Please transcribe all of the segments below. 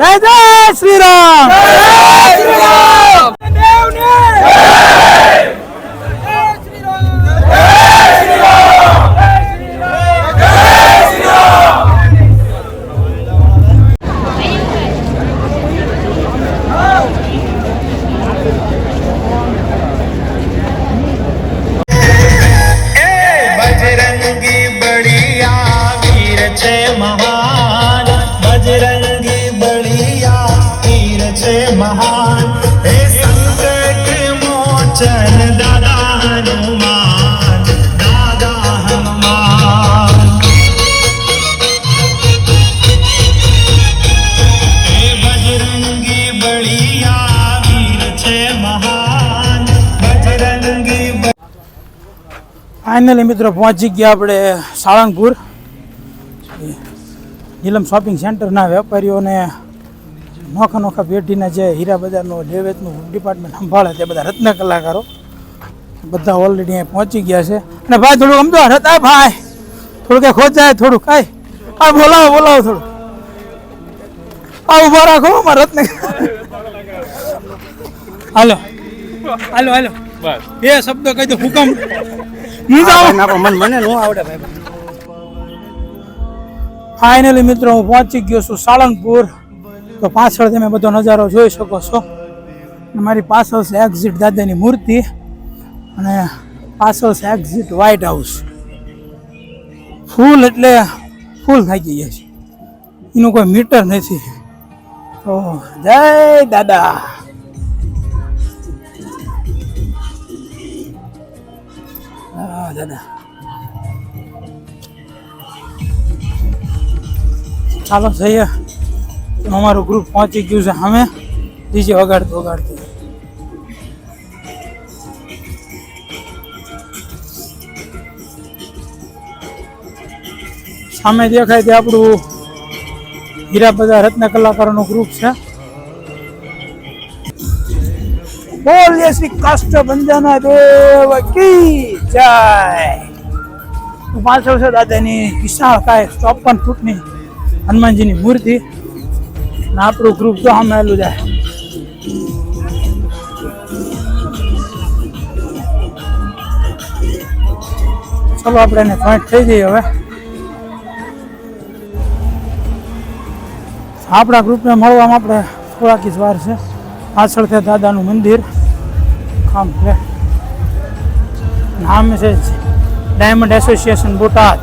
જય જય શ્રી ફાઇનલી મિત્રો પહોંચી ગયા આપણે સાળંગપુર. નીલમ શોપિંગ સેન્ટરના વેપારીઓને નોખા નોખા પેઢીના જે હીરા બજારનો ડેવેજનું ડિપાર્ટમેન્ટ સંભાળે તે બધા રત્ન કલાકારો બધા ઓલરેડી અહીંયા પહોંચી ગયા છે. અને ભાઈ થોડું સમજો હતા ભાઈ? થોડું કંઈ ખોજાય થોડું કાંઈ? હા બોલાવો બોલાવો થોડું હા ઊભા રાખો અમારા રત્ન હાલો. હાલો હાલો. બે શબ્દો કહી દો હુકમ. હું ભાઈ. ફાઇનલી મિત્રો હું પહોંચી ગયો છું સાળંગપુર. તો પાછળ તમે બધો નજારો જોઈ શકો છો. મારી પાછળ છે એક્ઝિટ દાદાની મૂર્તિ અને પાછળ છે એક્ઝિટ વ્હાઇટ હાઉસ ફૂલ એટલે ફૂલ થાકી ગયા છે. એનું કોઈ મીટર નથી. તો જય દાદા. હા દાદા ચાલો, જઈએ. અમારું ગ્રુપ પહોંચી ગયું છે અમે ડીજે વગાડતું વગાડતું. સામે દેખાય તે આપણું હીરા બધા રત્ન કલાકારોનું ગ્રુપ છે. બોલીએ શ્રી કાષ્ટભંજન દેવ કી જય. પાછળ છે દાદાની વિશાળ કાય ચોપન ફૂટની હનુમાનજીની મૂર્તિ અને આપણું ગ્રુપ તો સામે આવેલું જાય ચલો આપણે એને જોઈન્ટ થઈ જઈએ હવે. આપણા ગ્રુપને મળવામાં આપણે થોડાક જ વાર છે. પાછળ છે દાદાનું મંદિર. કામ છે નામ છે ડાયમંડ એસોસિએશન બોટાદ.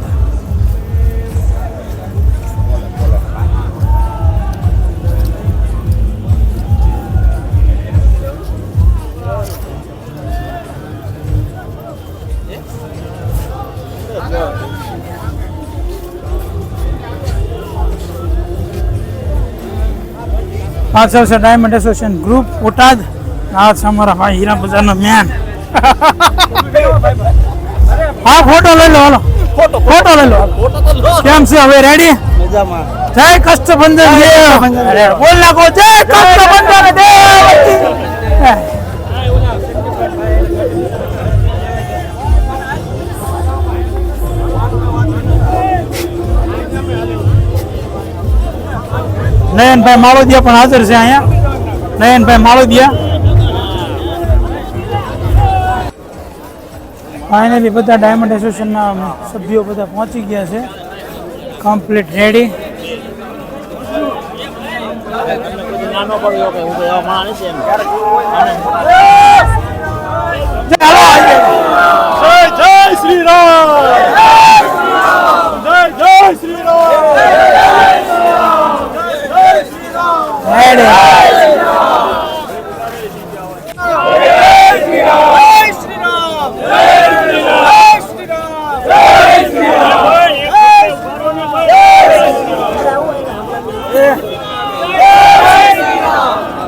પાછળ છે ડાયમંડ એસોસિએશન ગ્રુપ બોટાદ. આ છે અમારા ભાઈ હીરા બજારનો મેન હા ફોટો લઈ લો હાલો. ફોટો લઈ લો કેમ છે? હવે રેડી જય કષ્ટભંજન દેવ. બોલ નાખો જય કષ્ટભંજન દેવ. નયનભાઈ માળોદિયા પણ હાજર છે અહીંયા. નયનભાઈ માળોદિયા ફાઇનલી બધા ડાયમંડ એસોસિએશનના સભ્યો બધા પહોંચી ગયા છે. કમ્પ્લીટ રેડી રેડી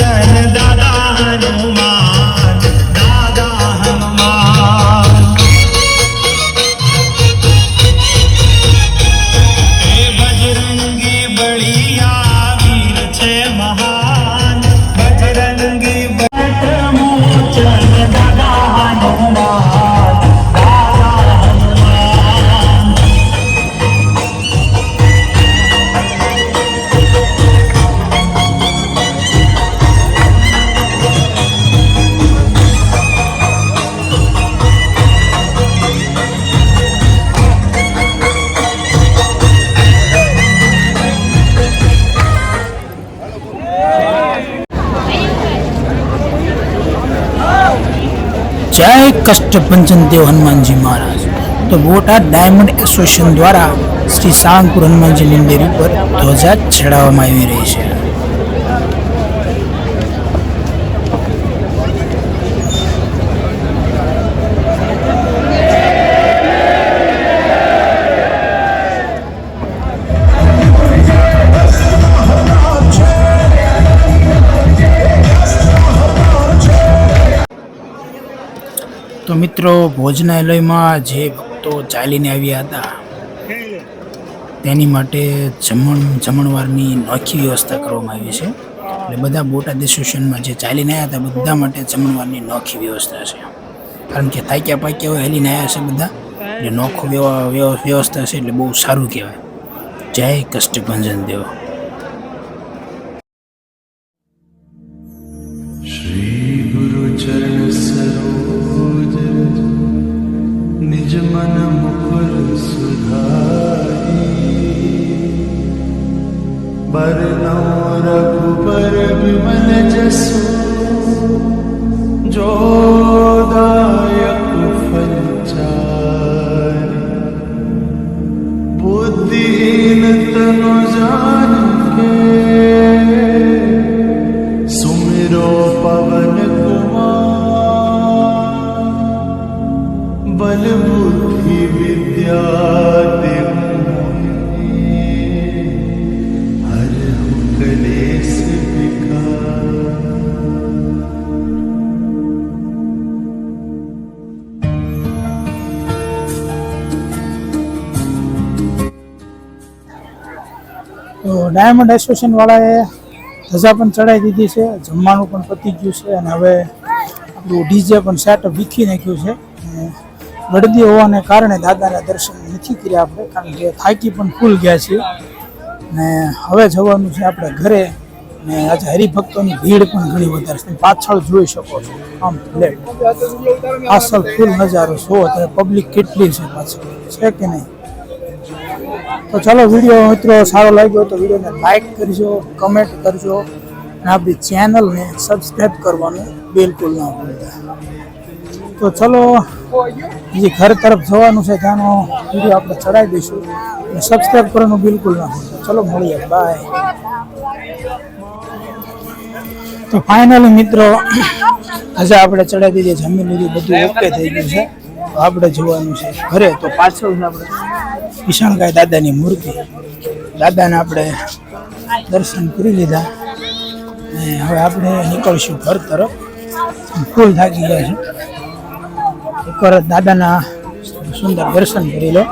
चलदा જય કષ્ટભંજન દેવ હનુમાનજી મહારાજ. તો બોટાદ ડાયમંડ એસોસિએશન દ્વારા શ્રી સાળંગપુર હનુમાનજી મંદિર ઉપર ધ્વજા ચડાવવામાં આવી રહી છે. મિત્રો, ભોજનાલયમાં જે ભક્તો ચાલીને આવ્યા હતા, તેની માટે જમણ, જમણવારની નોખી વ્યવસ્થા કરવામાં આવી છે. એટલે બધા બોટાદ એસોસિએશનમાં જે ચાલીને આવ્યા હતા, બધા માટે જમણવારની નોખી વ્યવસ્થા છે. કારણ કે થાક્યા પાક્યા હોય, હેલીને આવ્યા છે બધા. એટલે નોખો વ્યવ- વ્યવ- વ્યવસ્થા છે, એટલે બહુ સારું કહેવાય. જય કષ્ટભંજન દેવ. बरनौ रघुबर विमल जसु जो दायक फलचारि बुद्धिहीन तनु जानिके सुमिरो पवन कुमार बल તો ડાયમંડ એસોસિએશન વાળાએ ધજા પણ ચડાવી દીધી છે, જમવાનું પણ પતી ગયું છે અને હવે આપણું ડીજે પણ સેટઅપ વીખી નાખ્યું છે. ગળદી હોવાને કારણે દાદાના દર્શન નથી કર્યા આપણે, કારણ કે થાકી પણ ફૂલ ગયા છીએ. ને હવે જવાનું છે આપણે ઘરે, ને આજે હરિભક્તોની ભીડ પણ ઘણી વધારે છે. પાછળ જોઈ શકો છો, આમ પ્લેટ પાછળ ફૂલ નજારો છો અત્યારે પબ્લિક કેટલી છે પાછળ? છે કે નહીં? તો ચાલો વીડિયો મિત્રો સારો લાગ્યો તો વિડીયોને લાઈક કરજો કમેન્ટ કરજો અને આપણી ચેનલને સબસ્ક્રાઈબ કરવાનું બિલકુલ ના ભૂલતા. તો ચલો, જે ઘર તરફ જવાનું છે ત્યાંનો વીડિયો આપણે ચડાવી દઈશું અને સબસ્ક્રાઈબ કરવાનું બિલકુલ ના ભૂલતા. ચલો મળીએ બાય તો ફાઇનલી મિત્રો, આજે આપણે ચડાવી દીધી જમીન લીધી, બધું ઓકે થઈ ગયું છે. આપણે જોવાનું છે ઘરે. તો પાછળ આપણે વિશાળકાય દાદાની મૂર્તિ. દાદાને આપણે દર્શન કરી લીધા. ને હવે આપણે નીકળશું ઘર તરફ. ફૂલ થાકી ગયા છે. એકવાર દાદાના સુંદર દર્શન કરી લો.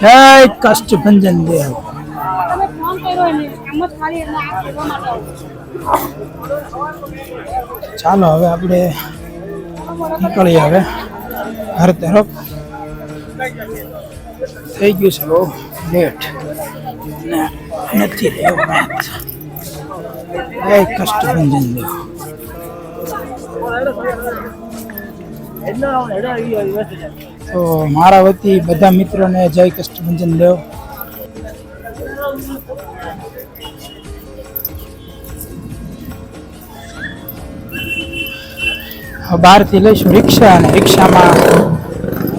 જય કષ્ટભંજન દેવ. ચાલો હવે આપણે નીકળીએ હવે ઘર તરફ. થઈ ગયું છે બહુ લેટ ને નથી રહ્યો મેચ જય કષ્ટભંજન દેવ તો મારા વતી બધા મિત્રોને જય કષ્ટભંજન દેવ હવે બહારથી લઈશું રિક્ષા અને રિક્ષામાં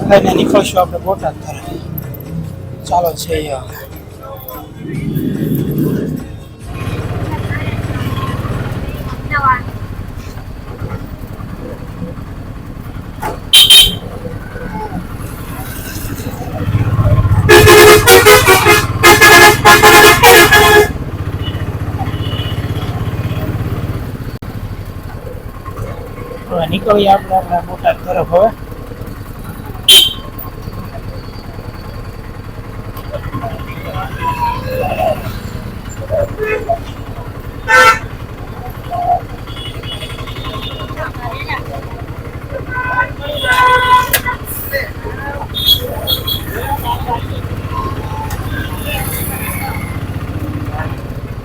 લઈને નીકળશું આપણે બોટાદ તરફ. ચાલો છે હવે હવે નીકળીએ આપણે આપણા બોટાદ તરફ હવે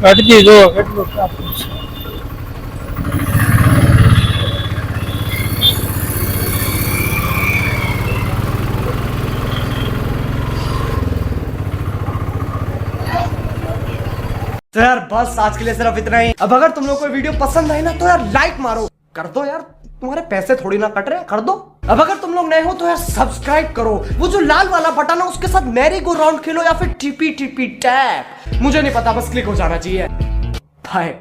અડધી જો કેટલું ટ્રાફિક છે तो यार बस आज के लिए सिर्फ इतना ही अब अगर तुम लोग को वीडियो पसंद आई ना तो यार लाइक मारो कर दो यार तुम्हारे पैसे थोड़ी ना कट रहे हैं कर दो अब अगर तुम लोग नए हो तो यार सब्सक्राइब करो वो जो लाल वाला बटन है उसके साथ मैरी गो राउंड खेलो या फिर टीपी टीपी टैप मुझे नहीं पता बस क्लिक हो जाना चाहिए बाय